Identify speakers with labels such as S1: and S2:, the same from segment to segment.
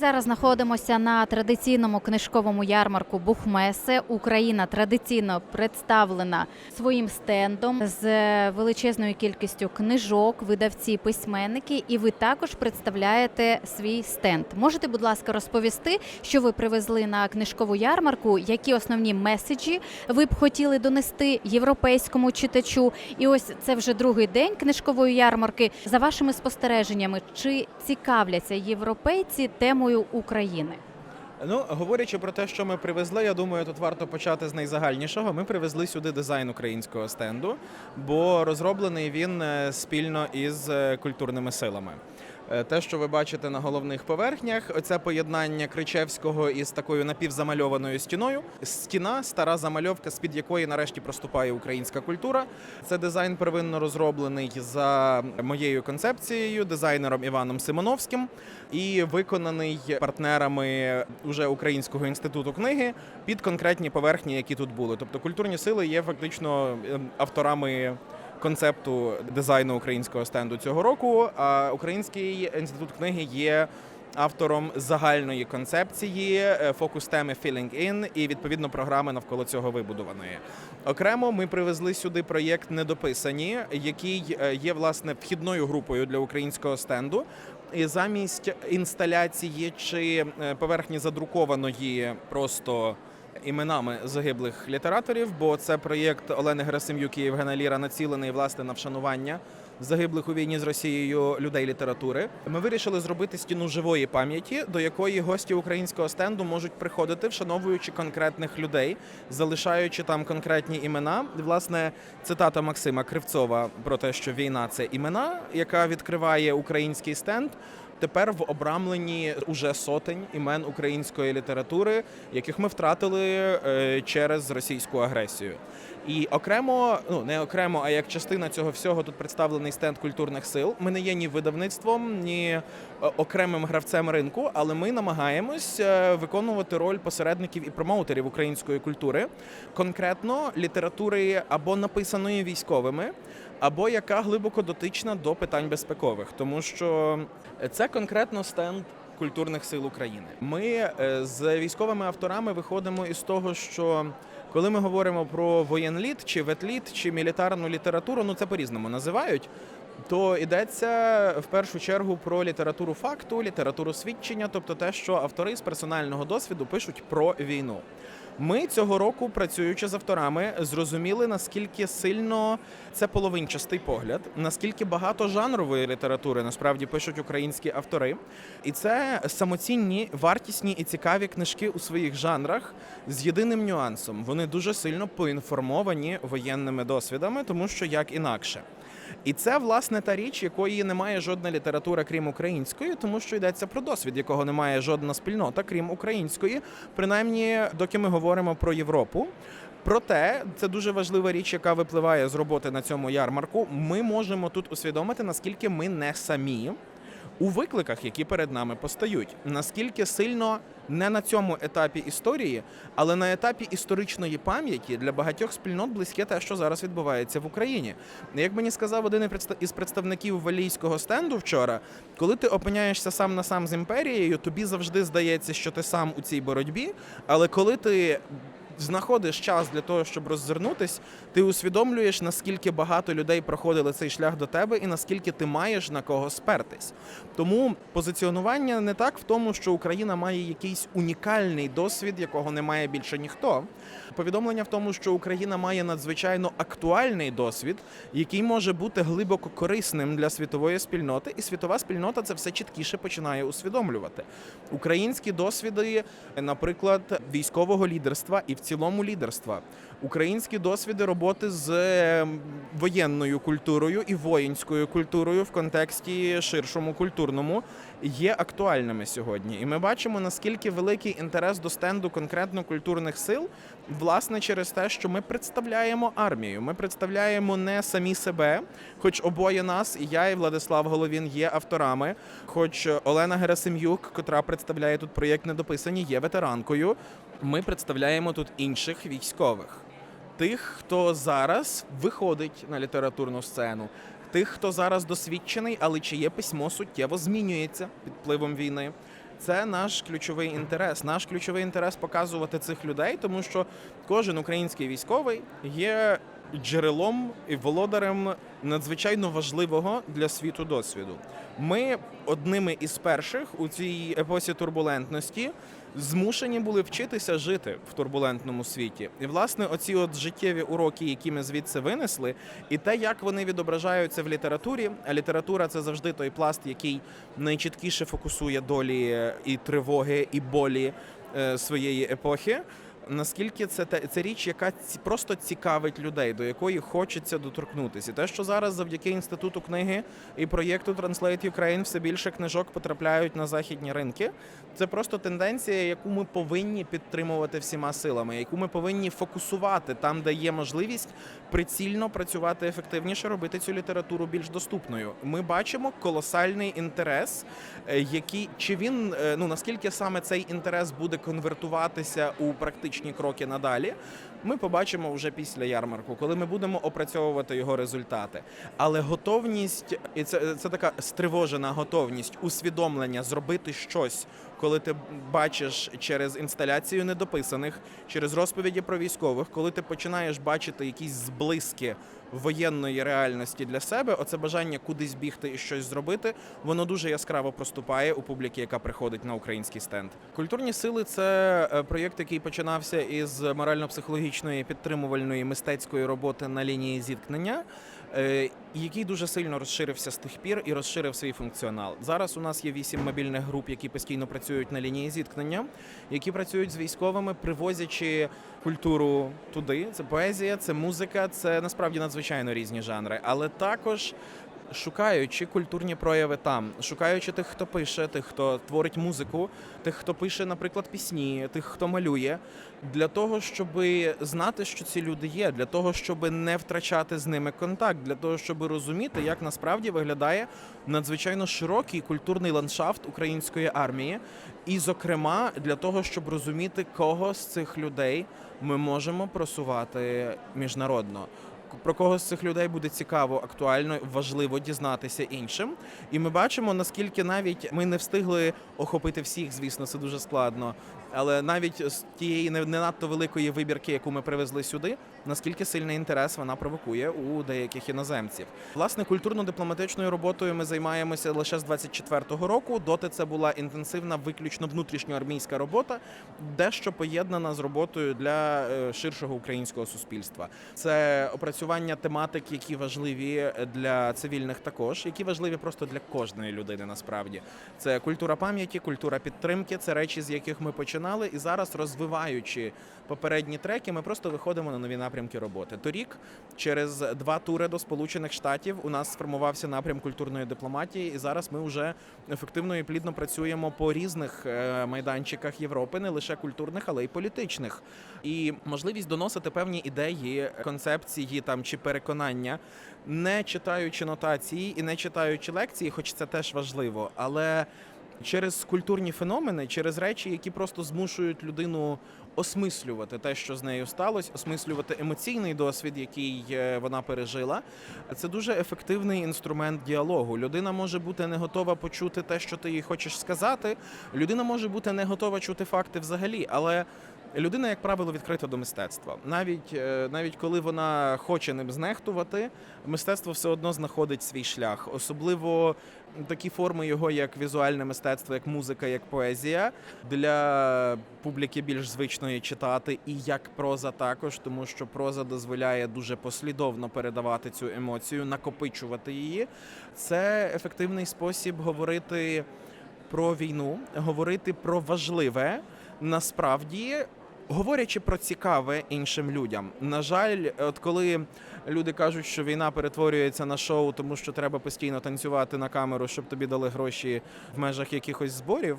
S1: Зараз знаходимося на традиційному книжковому ярмарку Бухмесе. Україна традиційно представлена своїм стендом з величезною кількістю книжок, видавці, письменники. І ви також представляєте свій стенд. Можете, будь ласка, розповісти, що ви привезли на книжкову ярмарку, які основні меседжі ви б хотіли донести європейському читачу? І ось це вже другий день книжкової ярмарки. За вашими спостереженнями, чи цікавляться європейці темою України?
S2: Ну, говорячи про те, що ми привезли, я думаю, тут варто почати з найзагальнішого. Ми привезли сюди дизайн українського стенду, бо розроблений він е, спільно із е, культурними силами. Е, Те, що ви бачите на головних поверхнях, оце поєднання Кричевського із такою напівзамальованою стіною. Стіна, стара замальовка, з-під якої нарешті проступає українська культура. Це дизайн первинно розроблений за моєю концепцією, дизайнером Іваном Симоновським, і виконаний партнерами уже Українського інституту книги під конкретні поверхні, які тут були. Тобто культурні сили є фактично ем, авторами концепту дизайну українського стенду цього року. А Український інститут книги є автором загальної концепції, е, фокус теми Filling In і відповідно програми навколо цього вибудованої. Окремо ми привезли сюди проєкт Недописані, який е, є власне вхідною групою для українського стенду. І замість інсталяції чи е, поверхні задрукованої просто іменами загиблих літераторів, бо це проєкт Олени Герасим'юк і Євгена Ліра націлений власне на вшанування загиблих у війні з Росією людей літератури. Ми вирішили зробити стіну живої пам'яті, до якої гості українського стенду можуть приходити, вшановуючи конкретних людей, залишаючи там конкретні імена. Власне, цитата Максима Кривцова про те, що війна це імена, яка відкриває український стенд. Тепер в обрамленні уже сотень імен української літератури, яких ми втратили е, через російську агресію. І окремо, ну не окремо, а як частина цього всього тут представлений стенд культурних сил. Ми не є ні видавництвом, ні е, окремим гравцем ринку, але ми намагаємось е, виконувати роль посередників і промоутерів української культури, конкретно літератури або написаної військовими, або яка глибоко дотична до питань безпекових, тому що це конкретно стенд. Культурних сил України. Ми е, з військовими авторами виходимо із того, що коли ми говоримо про воєнліт, чи ветліт, чи мілітарну літературу, ну це по-різному називають. То йдеться в першу чергу про літературу факту, літературу свідчення, тобто те, що автори з персонального досвіду пишуть про війну. Ми цього року, працюючи з авторами, зрозуміли наскільки сильно це половинчастий погляд, наскільки багато жанрової літератури насправді пишуть українські автори, і це самоцінні, вартісні і цікаві книжки у своїх жанрах з єдиним нюансом. Вони дуже сильно поінформовані воєнними досвідами, тому що як інакше. І це власне та річ, якої немає жодна література, крім української, тому що йдеться про досвід, якого немає жодна спільнота, крім української, принаймні, доки ми говоримо про Європу. Проте це дуже важлива річ, яка випливає з роботи на цьому ярмарку. Ми можемо тут усвідомити, наскільки ми не самі у викликах, які перед нами постають, наскільки сильно не на цьому етапі історії, але на етапі історичної пам'яті для багатьох спільнот близьке те, що зараз відбувається в Україні. Як мені сказав один із представників валійського стенду вчора, коли ти опиняєшся сам на сам з імперією, тобі завжди здається, що ти сам у цій боротьбі, але коли ти знаходиш час для того, щоб роззирнутись, ти усвідомлюєш, наскільки багато людей проходили цей шлях до тебе, і наскільки ти маєш на кого спертись. Тому позиціонування не так в тому, що Україна має якийсь унікальний досвід, якого не має більше ніхто. Повідомлення в тому, що Україна має надзвичайно актуальний досвід, який може бути глибоко корисним для світової спільноти, і світова спільнота це все чіткіше починає усвідомлювати. Українські досвіди, наприклад, військового лідерства і в цілому лідерства, українські досвіди роботи з е, воєнною культурою і воїнською культурою в контексті ширшому культурному є актуальними сьогодні. І ми бачимо наскільки великий інтерес до стенду конкретно культурних сил, власне, через те, що ми представляємо армію. Ми представляємо не самі себе, хоч обоє нас, і я, і Владислав Головін є авторами. Хоч Олена Герасим'юк, котра представляє тут проєкт недописані, є ветеранкою. Ми представляємо тут інших військових. Тих, хто зараз виходить на літературну сцену, тих, хто зараз досвідчений, але чиє письмо суттєво змінюється під впливом війни. Це наш ключовий інтерес. Наш ключовий інтерес показувати цих людей, тому що кожен український військовий є джерелом і володарем надзвичайно важливого для світу досвіду. Ми одними із перших у цій епосі турбулентності змушені були вчитися жити в турбулентному світі. І власне оці от життєві уроки, які ми звідси винесли, і те, як вони відображаються в літературі. А література це завжди той пласт, який найчіткіше фокусує долі і тривоги, і болі е, своєї епохи. Наскільки це це річ, яка просто цікавить людей, до якої хочеться доторкнутися. Те, що зараз завдяки інституту книги і проєкту Translate Ukraine все більше книжок потрапляють на західні ринки. Це просто тенденція, яку ми повинні підтримувати всіма силами, яку ми повинні фокусувати там, де є можливість прицільно працювати ефективніше, робити цю літературу більш доступною. Ми бачимо колосальний інтерес, е, який чи він е, ну наскільки саме цей інтерес буде конвертуватися у практичні кроки надалі. Ми побачимо вже після ярмарку, коли ми будемо опрацьовувати його результати. Але готовність, і це, це така стривожена готовність, усвідомлення зробити щось, коли ти бачиш через інсталяцію недописаних, через розповіді про військових, коли ти починаєш бачити якісь зблиски воєнної реальності для себе, оце бажання кудись бігти і щось зробити, воно дуже яскраво проступає у публіки, яка приходить на український стенд. Культурні сили це е, проєкт, який починався із морально-психологічної підтримувальної мистецької роботи на лінії зіткнення. Е, Який дуже сильно розширився з тих пір і розширив свій функціонал. Зараз у нас є вісім мобільних груп, які постійно працюють на лінії зіткнення, які працюють з військовими, привозячи культуру туди. Це поезія, це музика, це насправді надзвичайно різні жанри, але також. Шукаючи культурні прояви там, шукаючи тих, хто пише, тих, хто творить музику, тих, хто пише, наприклад, пісні, тих, хто малює, для того, щоб знати, що ці люди є, для того, щоб не втрачати з ними контакт, для того, щоб розуміти, як насправді виглядає надзвичайно широкий культурний ландшафт української армії, і, зокрема, для того, щоб розуміти, кого з цих людей ми можемо просувати міжнародно. Про кого з цих людей буде цікаво, актуально, важливо дізнатися іншим. І ми бачимо, наскільки навіть ми не встигли охопити всіх, звісно, це дуже складно. Але навіть з тієї не надто великої вибірки, яку ми привезли сюди, наскільки сильний інтерес вона провокує у деяких іноземців. Власне, культурно-дипломатичною роботою ми займаємося лише з 24-го року. Доти це була інтенсивна, виключно внутрішньоармійська робота, дещо поєднана з роботою для е, ширшого українського суспільства. Це опрацювання тематик, які важливі для цивільних, також які важливі просто для кожної людини. Насправді це культура пам'яті, культура підтримки. Це речі, з яких ми починали, і зараз розвиваючи попередні треки, ми просто виходимо на нові напрямки роботи. Торік, через два тури до Сполучених Штатів, у нас сформувався напрям культурної дипломатії, і зараз ми вже ефективно і плідно працюємо по різних е, майданчиках Європи, не лише культурних, але й політичних. І можливість доносити певні ідеї, концепції там чи переконання, не читаючи нотації і не читаючи лекції, хоч це теж важливо, але через культурні феномени, через речі, які просто змушують людину осмислювати те, що з нею сталося, осмислювати емоційний досвід, який е, вона пережила. Це дуже ефективний інструмент діалогу. Людина може бути не готова почути те, що ти їй хочеш сказати. Людина може бути не готова чути факти взагалі, але. Людина, як правило, відкрита до мистецтва. Навіть е, навіть коли вона хоче ним знехтувати, мистецтво все одно знаходить свій шлях. Особливо такі форми його, як візуальне мистецтво, як музика, як поезія, для публіки більш звичної читати, і як проза також, тому що проза дозволяє дуже послідовно передавати цю емоцію, накопичувати її. Це ефективний спосіб говорити про війну, говорити про важливе насправді. Говорячи про цікаве іншим людям, на жаль, от коли люди кажуть, що війна перетворюється на шоу, тому що треба постійно танцювати на камеру, щоб тобі дали гроші в межах якихось зборів.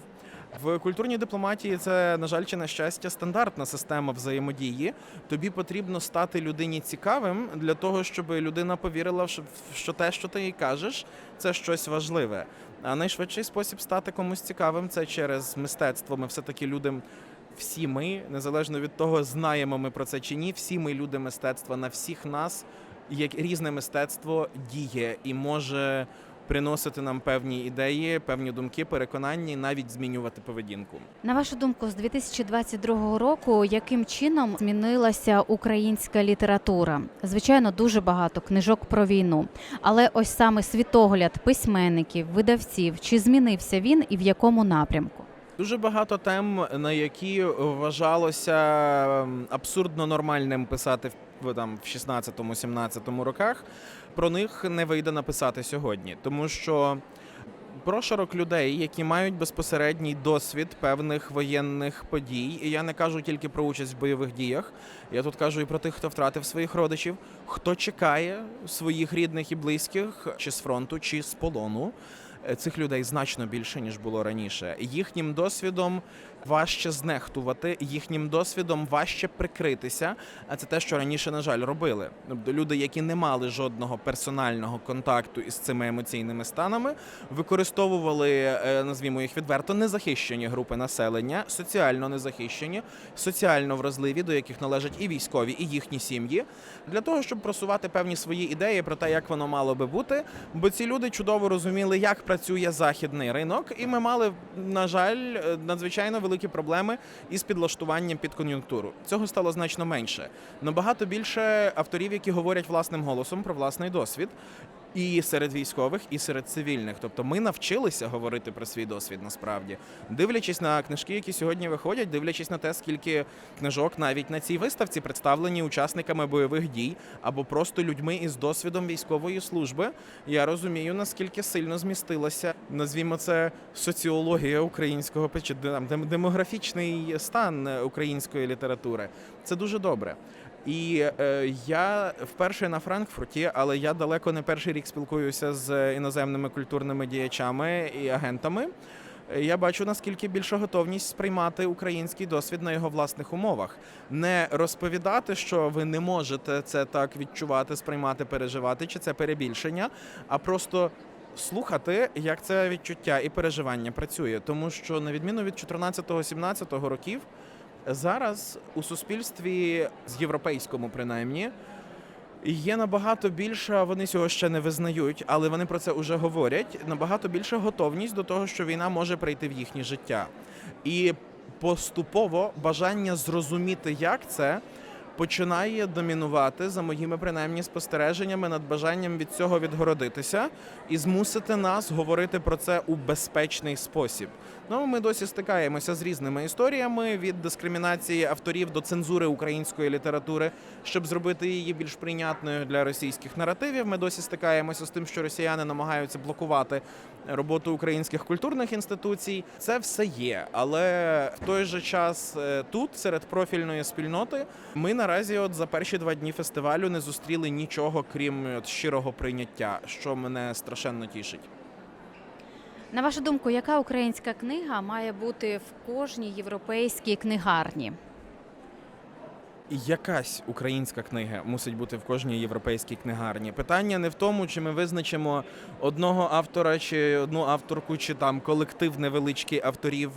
S2: В культурній дипломатії це, на жаль, чи на щастя, стандартна система взаємодії. Тобі потрібно стати людині цікавим для того, щоб людина повірила, що- те, що ти їй кажеш, це щось важливе. А найшвидший спосіб стати комусь цікавим це через мистецтво. Ми все таки людям. Всі ми, незалежно від того, знаємо ми про це чи ні, всі ми люди мистецтва на всіх нас, як різне мистецтво діє і може приносити нам певні ідеї, певні думки, переконання і навіть змінювати поведінку.
S1: На вашу думку, з 2022 року яким чином змінилася українська література? Звичайно, дуже багато книжок про війну, але ось саме світогляд письменників, видавців, чи змінився він і в якому напрямку?
S2: Дуже багато тем, на які вважалося ем, абсурдно нормальним писати в там в 16-17 роках. Про них не вийде написати сьогодні, тому що прошарок людей, які мають безпосередній досвід певних воєнних подій, і я не кажу тільки про участь в бойових діях. Я тут кажу і про тих, хто втратив своїх родичів, хто чекає своїх рідних і близьких, чи з фронту, чи з полону. Цих людей значно більше ніж було раніше. Їхнім досвідом важче знехтувати, їхнім досвідом важче прикритися. А це те, що раніше, на жаль, робили. Тобто люди, які не мали жодного персонального контакту із цими емоційними станами, використовували, е, назвімо їх відверто, незахищені групи населення, соціально незахищені, соціально вразливі, до яких належать і військові, і їхні сім'ї, для того, щоб просувати певні свої ідеї про те, як воно мало би бути. Бо ці люди чудово розуміли, як працює західний ринок, і ми мали, на жаль, е, надзвичайно великі проблеми із підлаштуванням під кон'юнктуру. Цього стало значно менше. Набагато більше авторів, які говорять власним голосом про власний досвід. І серед військових, і серед цивільних. Тобто ми навчилися говорити про свій досвід насправді, дивлячись на книжки, які сьогодні виходять, дивлячись на те, скільки книжок навіть на цій виставці представлені учасниками бойових дій або просто людьми із досвідом військової служби. Я розумію, наскільки сильно змістилася, назвімо це соціологія українського чи демографічний стан української літератури. Це дуже добре. І е, я вперше на Франкфурті, але я далеко не перший рік спілкуюся з іноземними культурними діячами і агентами. Я бачу наскільки більша готовність сприймати український досвід на його власних умовах, не розповідати, що ви не можете це так відчувати, сприймати, переживати, чи це перебільшення, а просто слухати, як це відчуття і переживання працює. Тому що на відміну від 14-17 років. Зараз у суспільстві, з європейському принаймні, є набагато більша, вони цього ще не визнають, але вони про це вже говорять. Набагато більша готовність до того, що війна може прийти в їхнє життя. І поступово бажання зрозуміти, як це. Починає домінувати за моїми принаймні спостереженнями над бажанням від цього відгородитися і змусити нас говорити про це у безпечний спосіб. Ну ми досі стикаємося з різними історіями від дискримінації авторів до цензури української літератури, щоб зробити її більш прийнятною для російських наративів. Ми досі стикаємося з тим, що росіяни намагаються блокувати роботу українських культурних інституцій. Це все є, але в той же час е, тут, серед профільної спільноти, ми наразі, от за перші два дні фестивалю, не зустріли нічого крім от, щирого прийняття, що мене страшенно тішить.
S1: На вашу думку, яка українська книга має бути в кожній європейській книгарні?
S2: Якась українська книга мусить бути в кожній європейській книгарні. Питання не в тому, чи ми визначимо одного автора, чи одну авторку, чи там колектив невеличкий авторів,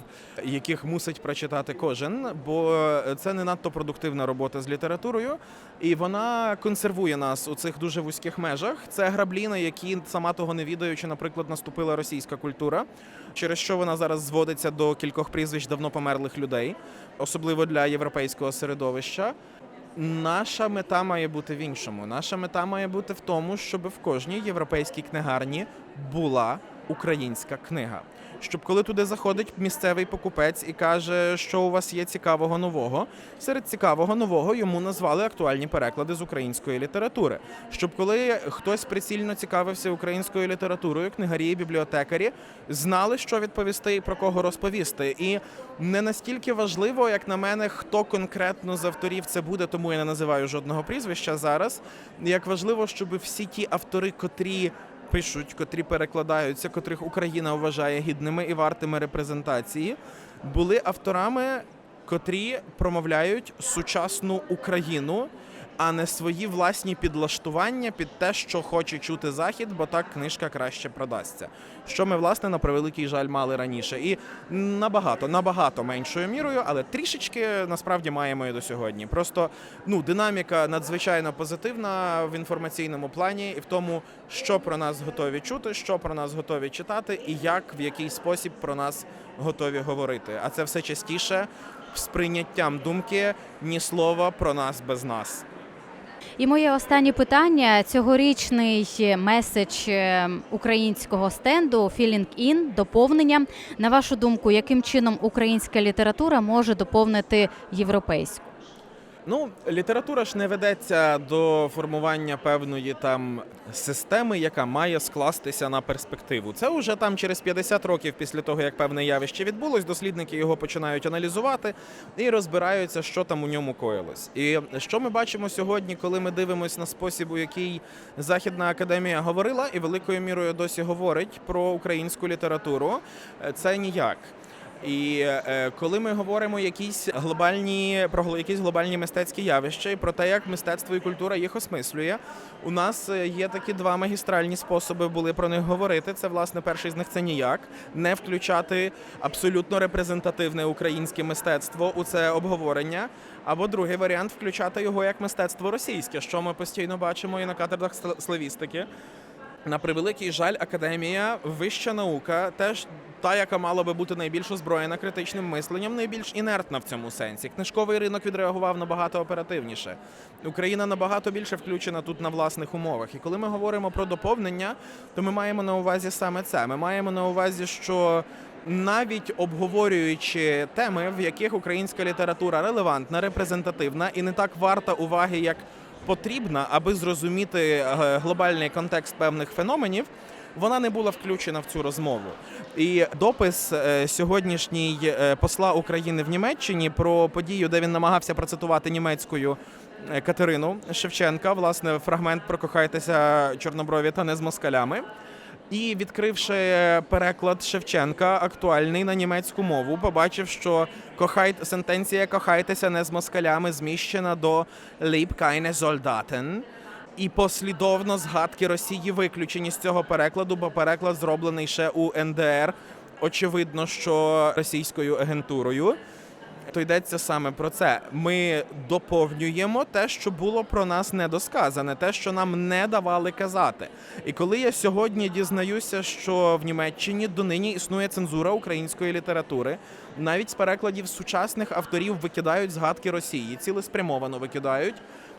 S2: яких мусить прочитати кожен, бо це не надто продуктивна робота з літературою, і вона консервує нас у цих дуже вузьких межах. Це граблі, на які сама того не відаючи, наприклад, наступила російська культура, через що вона зараз зводиться до кількох прізвищ давно померлих людей, особливо для європейського середовища. Наша мета має бути в іншому. Наша мета має бути в тому, щоб в кожній європейській книгарні була українська книга. Щоб коли туди заходить місцевий покупець і каже, що у вас є цікавого нового, серед цікавого нового йому назвали актуальні переклади з української літератури. Щоб коли хтось прицільно цікавився українською літературою, книгарі і бібліотекарі знали, що відповісти і про кого розповісти. І не настільки важливо, як на мене, хто конкретно з авторів це буде, тому я не називаю жодного прізвища зараз. Як важливо, щоб всі ті автори, котрі пишуть, котрі перекладаються, котрих Україна вважає гідними і вартими репрезентації, були авторами, котрі промовляють сучасну Україну. А не свої власні підлаштування під те, що хоче чути захід, бо так книжка краще продасться. Що ми, власне, на превеликий жаль мали раніше. І набагато, набагато меншою мірою, але трішечки насправді маємо і до сьогодні. Просто ну, динаміка надзвичайно позитивна в інформаційному плані і в тому, що про нас готові чути, що про нас готові читати, і як в який спосіб про нас готові говорити. А це все частіше сприйняттям думки ні слова про нас без нас.
S1: І моє останнє питання: цьогорічний меседж е, українського стенду Feeling In, доповнення. На вашу думку, яким чином українська література може доповнити європейську?
S2: Ну, література ж не ведеться до формування певної там системи, яка має скластися на перспективу. Це вже там через 50 років після того, як певне явище відбулось, дослідники його починають аналізувати і розбираються, що там у ньому коїлось. І що ми бачимо сьогодні, коли ми дивимося на спосіб, у який Західна академія говорила і великою мірою досі говорить про українську літературу, е, це ніяк. І е, коли ми говоримо якісь глобальні про якісь глобальні мистецькі явища і про те, як мистецтво і культура їх осмислює, у нас е, є такі два магістральні способи були про них говорити. Це власне перший з них це ніяк не включати абсолютно репрезентативне українське мистецтво у це обговорення. Або другий варіант включати його як мистецтво російське, що ми постійно бачимо і на катерах сл- славістики. На превеликий жаль, академія, вища наука, теж та, яка мала би бути найбільш озброєна критичним мисленням, найбільш інертна в цьому сенсі. Книжковий ринок відреагував набагато оперативніше. Україна набагато більше включена тут на власних умовах. І коли ми говоримо про доповнення, то ми маємо на увазі саме це. Ми маємо на увазі, що навіть обговорюючи теми, в яких українська література релевантна, репрезентативна і не так варта уваги, як потрібна, аби зрозуміти е, глобальний контекст певних феноменів. Вона не була включена в цю розмову. І допис е, сьогоднішній е, посла України в Німеччині про подію, де він намагався процитувати німецькою Катерину Шевченка, власне, фрагмент про кохайтеся чорноброві та не з москалями. І відкривши переклад Шевченка актуальний на німецьку мову, побачив, що кохай... сентенція кохайтеся не з москалями зміщена до «Lieb keine Soldaten», і послідовно згадки Росії виключені з цього перекладу, бо переклад зроблений ще у НДР. Очевидно, що російською агентурою. То йдеться саме про це. Ми доповнюємо те, що було про нас недосказане, те, що нам не давали казати. І коли я сьогодні дізнаюся, що в Німеччині донині існує цензура української літератури, навіть з перекладів сучасних авторів викидають згадки Росії, цілеспрямовано викидають.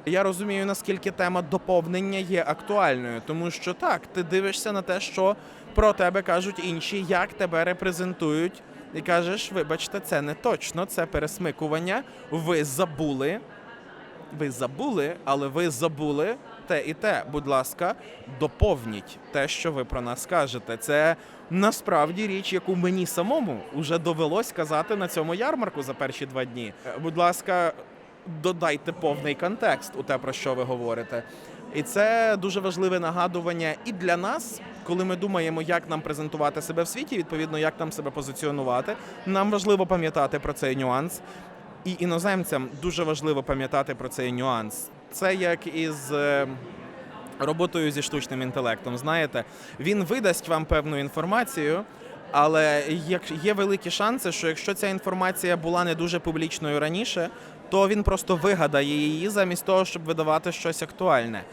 S2: Я розумію, наскільки тема доповнення є актуальною, тому що так, ти дивишся на те, що про тебе кажуть інші, як тебе репрезентують, і кажеш, вибачте, це не точно, це пересмикування. Ви забули. Ви забули, але ви забули те і те. Будь ласка, доповніть те, що ви про нас кажете. Це насправді річ, яку мені самому вже довелось казати на цьому ярмарку за перші два дні. Е, Будь ласка, додайте повний контекст у те, про що ви говорите. І це дуже важливе нагадування і для нас, коли ми думаємо, як нам презентувати себе в світі, відповідно, як нам себе позиціонувати. Нам важливо пам'ятати про цей нюанс. І іноземцям дуже важливо пам'ятати про цей нюанс. Це як із е, роботою зі штучним інтелектом. Знаєте, він видасть вам певну інформацію. Але є великі шанси, що якщо ця інформація була не дуже публічною раніше, то він просто вигадає її замість того, щоб видавати щось актуальне.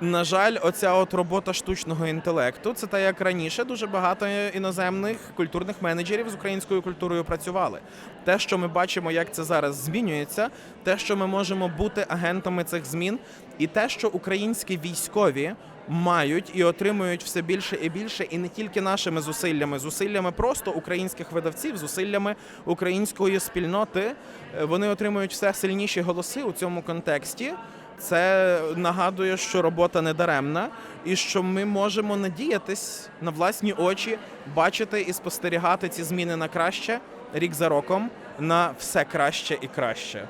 S2: На жаль, оця от робота штучного інтелекту це та як раніше дуже багато іноземних культурних менеджерів з українською культурою працювали. Те, що ми бачимо, як це зараз змінюється, те, що ми можемо бути агентами цих змін, і те, що українські військові мають і отримують все більше і більше, і не тільки нашими зусиллями, зусиллями просто українських видавців, зусиллями української спільноти. е, Вони отримують все сильніші голоси у цьому контексті. Це нагадує, що робота не даремна, і що ми можемо надіятись на власні очі, бачити і спостерігати ці зміни на краще рік за роком на все краще і краще.